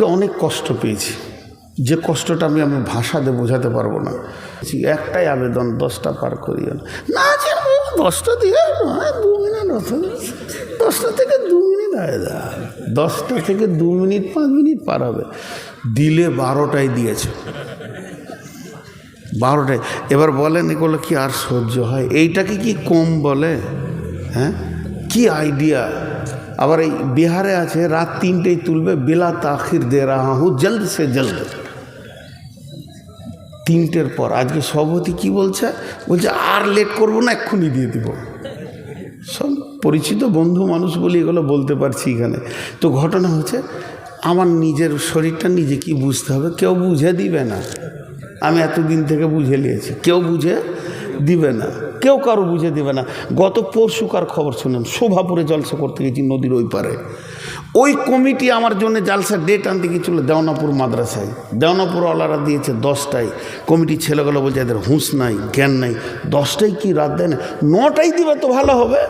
আজকে অনেক কষ্ট পেয়েছি। যে কষ্টটা আমি আমি ভাষাতে বোঝাতে পারব না। একটাই আবেদন, দশটা পার করিও না। যে দশটা দিয়ে দু মিনিট দশটা থেকে দু মিনিট আয় দশটা থেকে দু মিনিট, পাঁচ মিনিট পার হবে। দিলে বারোটায় দিয়েছে। বারোটায় এবার বলেন, এগুলো কি আর সহ্য হয়? এইটাকে কি কম বলে? হ্যাঁ? কি আইডিয়া আবার এই বিহারে আছে, রাত তিনটেই তুলবে, বেলা তাখির দে রাহা হু, জলদ সে জলদ। তিনটের পর, আজকে সভাপতি কি বলছে? বলছে, আর লেট করব না, এক্ষুনি দিয়ে দিব। সব পরিচিত বন্ধু মানুষ বলে এগুলো বলতে পারছি এখানে। তো ঘটনা হচ্ছে, আমার নিজের শরীরটা নিজে কি বুঝতে হবে? কেউ বুঝে দিবে না। আমি এতদিন থেকে বুঝে নিয়েছি। কেউ বুঝে দিবে না। কেউ কারও বুঝে দিবে না। গত পরশুকার খবর শুনেন, শোভাপুরে জলসা করতে গেছি নদীর ওই পারে। ওই কমিটি আমার জন্য জালসার ডেট আনতে গিয়েছিল দেওনাপুর মাদ্রাসায়। দেওনাপুর ওলারা দিয়েছে দশটায়। কমিটির ছেলেগুলো বলছে, এদের হুঁশ নাই, জ্ঞান নাই। দশটায় কি রাত দেয় না? নটায় দিবে তো ভালো হবে।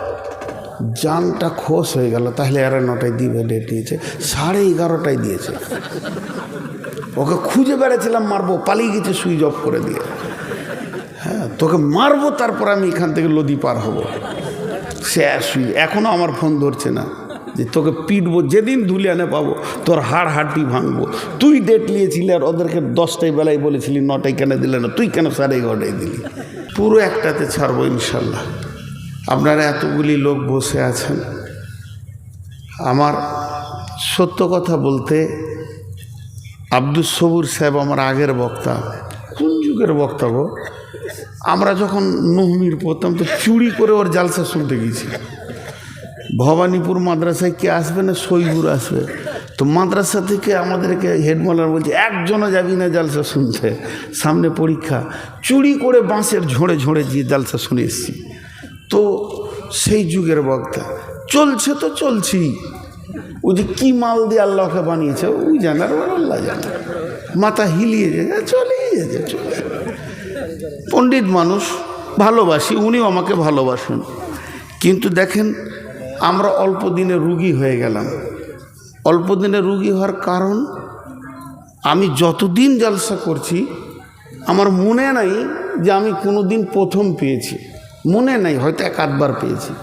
জানটা খোশ হয়ে গেল, তাহলে এরা নটায় দিবে ডেট দিয়েছে সাড়ে এগারোটায় দিয়েছে। ওকে খুঁজে বেড়াচ্ছিলাম মারবো, পালিয়ে গেছে সুইচ অফ করে দিয়ে। হ্যাঁ তোকে মারবো, তারপর আমি এখান থেকে লদি পার হব। সে সুই এখনও আমার ফোন ধরছে না যে তোকে পিটবো, যেদিন ধুলিয়ানে পাবো, তোর হাড় হাড্ডি ভাঙবো। তুই ডেট নিয়েছিলি আর ওদেরকে দশটায় বেলায় বলেছিলি, নটায় কেন দিলে না, তুই কেন সাড়ে এগারোটায় দিলি? পুরো একটাতে ছাড়বো ইনশাল্লাহ। আপনারা এতগুলি লোক বসে আছেন। আমার সত্য কথা বলতে আব্দুল সবুর সাহেব আমার আগের বক্তা। কোন যুগের বক্তা গো? আমরা যখন নহমির পড়তাম তো চুরি করে ওর জালসা শুনতে গেছি ভবানীপুর মাদ্রাসায় কে আসবে না সইগুর আসবে? তো মাদ্রাসা থেকে আমাদেরকে হেডমালার বলছে, একজনও যাবি না জালসা শুনতে। সামনে পরীক্ষা। চুরি করে বাঁশের ঝোড়ে ঝোড়ে গিয়ে জালসা শুনে এসছি। তো সেই যুগের বক্তা, চলছে তো চলছি ও যে কী মাল দিয়ে আল্লাহকে বানিয়েছে, ওই জানার আল্লাহ জানে। মাথা হিলিয়ে যায় চলে যেছে চলে। পণ্ডিত মানুষ ভালোবাসি, উনিও আমাকে ভালোবাসেন। কিন্তু দেখেন, আমরা অল্প দিনে রুগী হয়ে গেলাম। অল্প দিনে রুগী হওয়ার কারণ, আমি যতদিন জালসা করছি, আমার মনে নাই যে আমি কোনো দিন প্রথম পেয়েছি। মনে নাই, হয়তো এক আধবার পেয়েছি।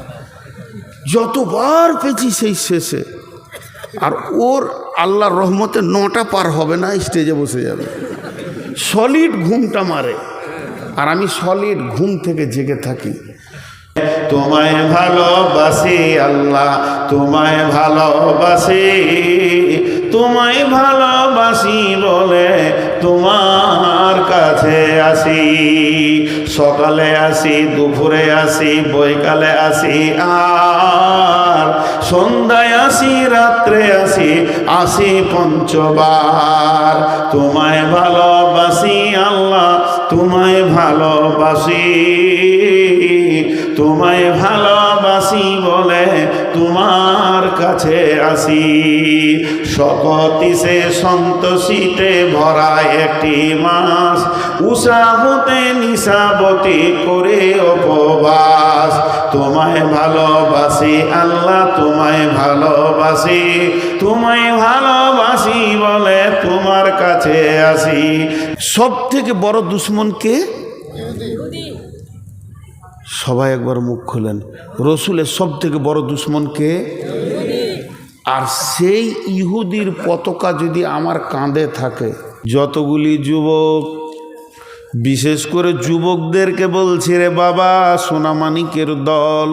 যতবার পেয়েছি সেই শেষে। আর ওর আল্লাহর রহমতে নটা পার হবে না, স্টেজে বসে যাবে। সলিড ঘুমটা মারে। আর আমি সলিড ঘুম থেকে জেগে থাকি। তোমায় ভালোবাসি আল্লাহ, তোমায় ভালোবাসি তোমায় ভালোবাসি বলে তোমার কাছে আসি। সকালে আসি, দুপুরে আসি, বৈকালে আসি, আর সন্ধ্যায় আসি, রাত্রে আসি আসি পঞ্চবার। তোমায় ভালোবাসি, আল্লাহ, তোমায় ভালোবাসি তোমায় ভালোবাসি কাছে আসি। শকতিসে সন্তোষিতে ভরা একটি মাস। উষাহতে নিশাবতী করে উপবাস। তোমায় ভালোবাসি, আল্লাহ তোমায় ভালোবাসি। তোমায় ভালোবাসি বলে তোমার কাছে আসি। সব থেকে বড় দুশ্মন কে? সবাই একবার মুখ খুলেন। রসুলের সব থেকে বড় দুশ্মন কে? আর সেই ইহুদির পতাকা যদি আমার কাঁধে থাকে, যতগুলি যুবক, বিশেষ করে যুবকদেরকে বলছি রে বাবা, সোনামানিকের দল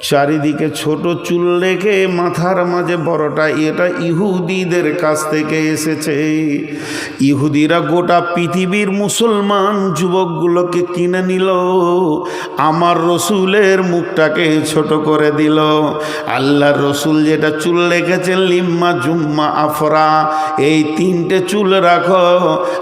চারিদিকে ছোট চুল রেখে মাথার মাঝে বড়টা, এটা ইহুদিদের কাছ থেকে এসেছে। ইহুদিরা গোটা পৃথিবীর মুসলমান যুবকগুলোকে কিনে নিল, আমার রসুলের মুখটাকে ছোট করে দিল। আল্লাহর রসুল যেটা চুল রেখেছেন, লিম্মা জুম্মা আফরা, এই তিনটে চুল রাখো,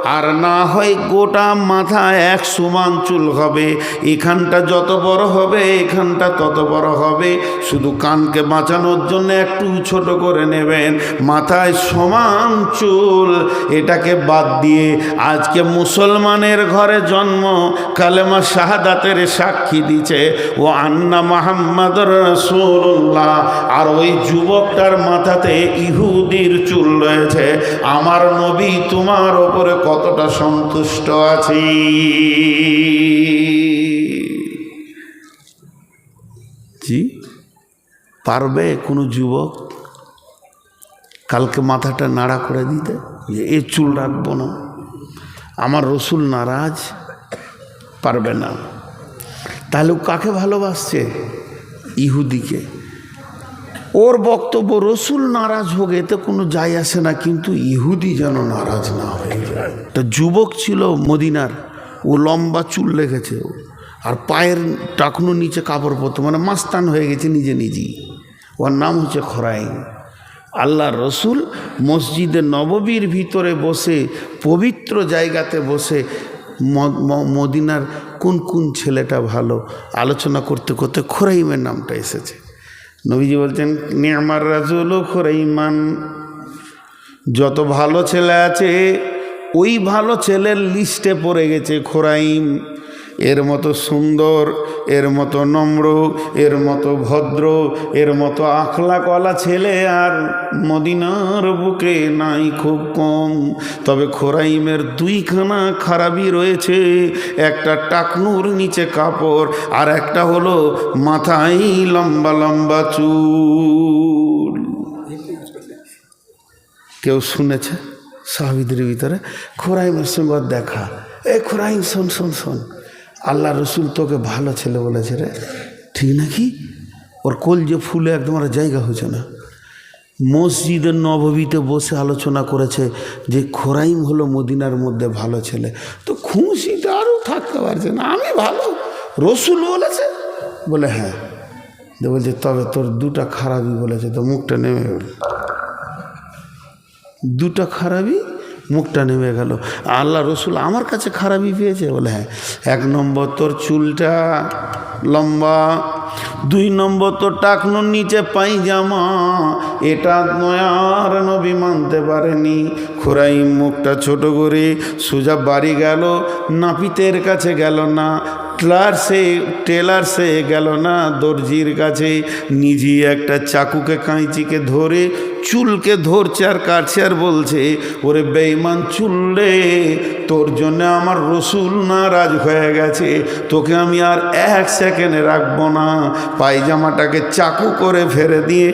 আর না হয় গোটা মাথা এক সমান চুল হবে। এখানটা যত বড় হবে, এখানটা তত বড় হবে হবে। শুধু কানকে বাঁচানোর জন্য একটু ছোট করে নেবেন। মাথায় সমান চুল। এটাকে বাদ দিয়ে আজকে মুসলমানের ঘরে জন্ম। কালেমা শাহাদাতের সাক্ষী দিছে, ও আন্না মাহাম্মদ রসুল্লাহ আর ওই যুবকটার মাথাতে ইহুদির চুল রয়েছে। আমার নবী তোমার ওপরে কতটা সন্তুষ্ট আছি? জি পারবে কোনো যুবক কালকে মাথাটা নাড়া করে দিতে? যে এ চুল রাখব না। আমার রসুল নারাজ, পারবে না। তাহলে কাকে ভালোবাসছে? ইহুদিকে। ওর বক্তব্য, রসুল নারাজ হোক, এতে কোনো যাই আসে না, কিন্তু ইহুদি যেন নারাজ না হয়ে যায়। একটা যুবক ছিল মদিনার, ও লম্বা চুল ও। আর পায়ের টাকনো নিচে কাপড় পরতো মানে মাস্তান হয়ে গেছে নিজে নিজেই। ওর নাম হচ্ছে খরাইন। আল্লাহ রসুল মসজিদে নববীর ভিতরে বসে, পবিত্র জায়গাতে বসে মদিনার কোন কোন ছেলেটা ভালো আলোচনা করতে করতে খোরাইমের নামটা এসেছে। নবীজি বলছেন, নিয়ামার রাজুল খোরাইমান, যত ভালো ছেলে আছে, ওই ভালো ছেলের লিস্টে পড়ে গেছে খোরাইম। এর মতো সুন্দর, এর মতো নম্র, এর মতো ভদ্র, এর মতো আখলা কলা ছেলে আর মদিনার বুকে নাই খুব কম। তবে খোরাইমের দুইখানা খারাপই রয়েছে, একটা টাকনুর নিচে কাপড় আর একটা হলো মাথায় লম্বা লম্বা চুল। কেউ শুনেছে সাহাবিদের ভিতরে? খোরাইমের সঙ্গে দেখা। এ খোরাইম, শোন শোন শোন। আল্লাহ রসুল তোকে ভালো ছেলে বলেছে রে। ঠিক নাকি? ওর কোল যে ফুলে একদম আর জায়গা হয়েছে না। মসজিদের নববীতে বসে আলোচনা করেছে যে খোরাইম হলো মদিনার মধ্যে ভালো ছেলে। তো খুশিতে আরও থাকতে পারছে না, আমি ভালো। রসুল বলেছে? বলে হ্যাঁ। বলছে, তবে তোর দুটা খারাপই বলেছে, তো মুখটা নেমে গেল দুটা খারাপই? মুখটা নেমে গেল। আল্লাহ রসুল আমার কাছে খারাপই পেয়েছে। বলে হ্যাঁ এক নম্বর তোর চুলটা লম্বা, দুই নম্বর তোর টাকনোর নিচে পাইজামা এটা নয়ার নবী মানতে পারেনি। খোরাই মুখটা ছোট করে সোজা বাড়ি গেল, নাপিতের কাছে গেল না ক্লার্সে টেলার্সে গেল না দর্জির কাছে। নিজে একটা চাকুকে কাঁচিকে ধরে, চুলকে ধরছে আর কাটছে আর বলছে, ওরে বেইমান চুল রে, তোর জন্য আমার রসুল নারাজ হয়ে গেছে। তোকে আমি আর এক সেকেন্ডে রাখব না। পায়জামাটাকে চাকু করে ফেলে দিয়ে,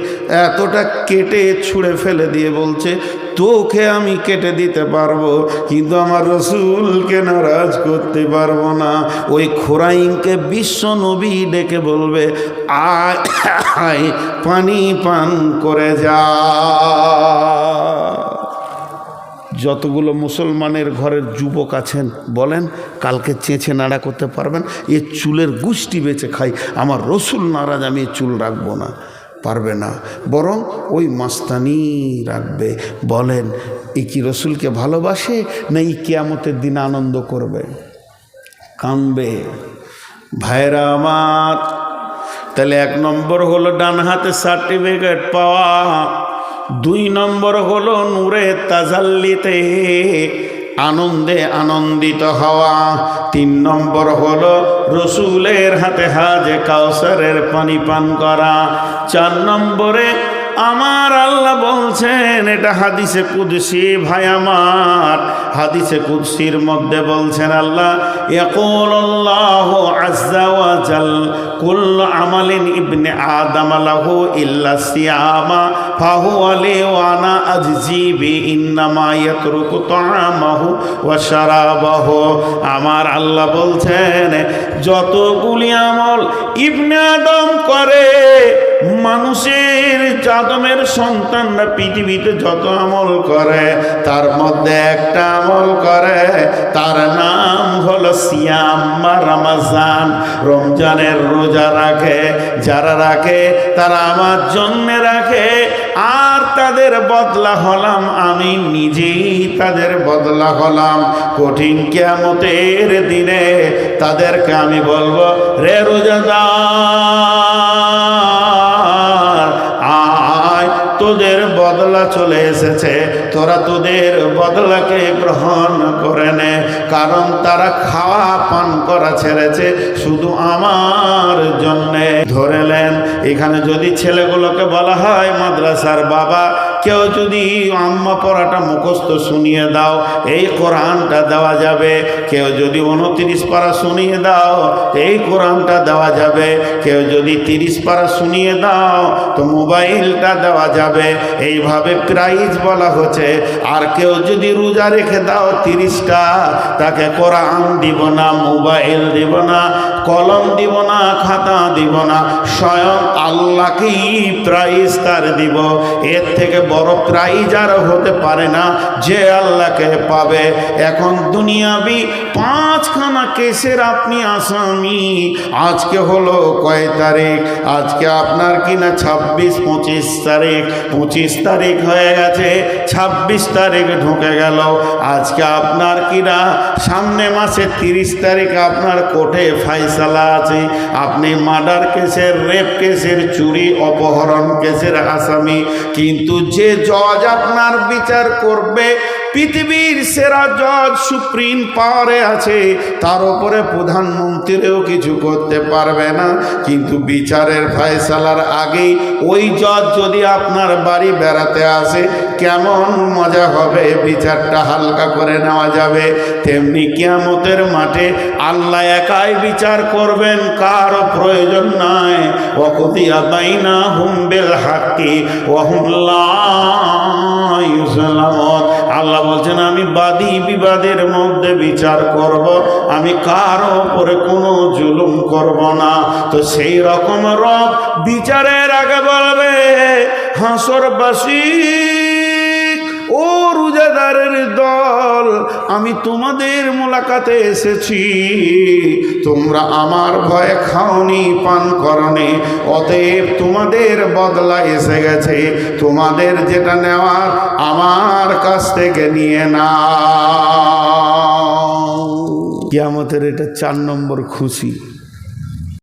এতটা কেটে ছুঁড়ে ফেলে দিয়ে বলছে তোকে আমি কেটে দিতে পারব, কিন্তু আমার রসুলকে নারাজ করতে পারব না। ওই খোরাইনকে বিশ্ব নবী ডেকে বলবে, আয় পানি পান করে যা। যতগুলো মুসলমানের ঘরের যুবক আছেন, বলেন, কালকে চেঁচে নাড়া করতে পারবেন, এ চুলের গুষ্টি বেঁচে খাই, আমার রসুল নারাজ, আমি চুল রাখব না। পারবে না। বরং ওই মাস্তানি রাখবে। বলেন, এ কি রসুলকে ভালোবাসে না এই কেয়ামতের দিন আনন্দ করবে? কামবে ভাইরা আমার, তাহলে এক নম্বর হলো ডান হাতে সার্টিফিকেট পাওয়া, দুই নম্বর হলো নূরে তাজাল্লিতে আনন্দে আনন্দিত হওয়া, তিন নম্বর হলো রসুলের হাতে হাজে কাউসারের পানি পান করা চার নম্বরে আমার আল্লাহ বলছেন, এটা হাদিসে কুদসি, ভাই আমার। হাদিসে কুদসির মধ্যে বলছেন আল্লাহ ইয়াকুল আল্লাহ আজ্জা ওয়া জাল কুল আমালিন ইবনে আদম লাহু ইল্লা সিয়ামা ফাহু আলি ওয়ানা আজজি বি ইন্নামা ইয়াতরুকু তাআমাহু ওয়া শারাবাহু। আমার আল্লাহ বলছেন, যতগুলি আমল ইবনে আদম করে মানুষের জাদমের সন্তানরা পৃথিবীতে যত আমল করে, তার মধ্যে একটা আমল করে, তার নাম হলো সিয়াম বা রামাজান। রমজানের রোজা রাখে, যারা রাখে, তারা আমার জন্মে রাখে। আর তাদের বদলা হলাম আমি, নিজেই তাদের বদলা হলাম। কঠিন কেমতের দিনে তাদেরকে আমি বলব, রে রোজাদার তোদের বদলা চলে এসেছে। তোরা তোদের বদলাকে গ্রহণ করে নে। কারণ তারা খাওয়া পান করা ছেড়েছে শুধু আমার জন্যে। ধরেলেন এখানে যদি ছেলেগুলোকে বলা হয় মাদ্রাসার বাবা কেউ যদি আম্মা পড়াটা মুখস্থ শুনিয়ে দাও, এই কোরআনটা দেওয়া যাবে। কেউ যদি উনত্রিশ পারা শুনিয়ে দাও, এই কোরআনটা দেওয়া যাবে। কেউ যদি তিরিশ পারা শুনিয়ে দাও, তো মোবাইলটা দেওয়া যাবে। এইভাবে প্রাইজ বলা হচ্ছে। আর কেউ যদি রোজা রেখে দাও তিরিশটা, তাকে কোরআন দিব না, মোবাইল দিব না, কলম দিব না, খাতা দিব না। স্বয়ং আল্লাহকেই প্রাইজ তার দিব। এর থেকে বড় প্রাইজ আর হতে পারে না, যে আল্লাহকে পাবে। এখন দুনিয়াবি পাঁচখানা কেসের আপনি আসামি। আজকে হলো কয় তারিখ? আজকে আপনার কিনা ছাব্বিশ, পঁচিশ তারিখ। পঁচিশ তারিখ হয়ে গেছে, ছাব্বিশ তারিখ ঢুকে গেল। আজকে আপনার কিনা সামনে মাসে তিরিশ তারিখ আপনার কোর্টে ফাইসালা আছে। আপনি মার্ডার কেসের, রেপ কেসের, চুরি, অপহরণ কেসের আসামি। কিন্তু যে জজ আপনার বিচার করবে পৃথিবীর সেরা জজ সুপ্রিম পাওয়ারে আছে, তার উপরে প্রধানমন্ত্রীও কিছু করতে পারবে না। কিন্তু বিচারের ফয়সালার আগেই ওই জজ যদি আপনার বাড়ি বেড়াতে আসে, কেমন মজা হবে? বিচারটা হালকা করে নেওয়া যাবে। তেমনি কিয়ামতের মাঠে আল্লাহ একাই বিচার করবেন কারও প্রয়োজন নাই। ওকুতিয়া বাইনা হুমবেল হাক্কি ওহুল্লাহ আল্লাহ বলছেন, আমি বাদী বিবাদের মধ্যে বিচার করব, আমি কারও উপরে কোনো জুলুম করব না। তো সেই রকম রব বিচারের আগে বলবে, হাসরবাসী রোজাদারের দল, আমি তোমাদের মোলাকাতে এসেছি। তোমরা আমার ভয়ে খাওনি পান করনি, অতএব তোমাদের বদলা এসে গেছে। তোমাদের যেটা নেওয়ার আমার কাছ থেকে নিয়ে না কিয়ামতের এটা চার নম্বর খুশি।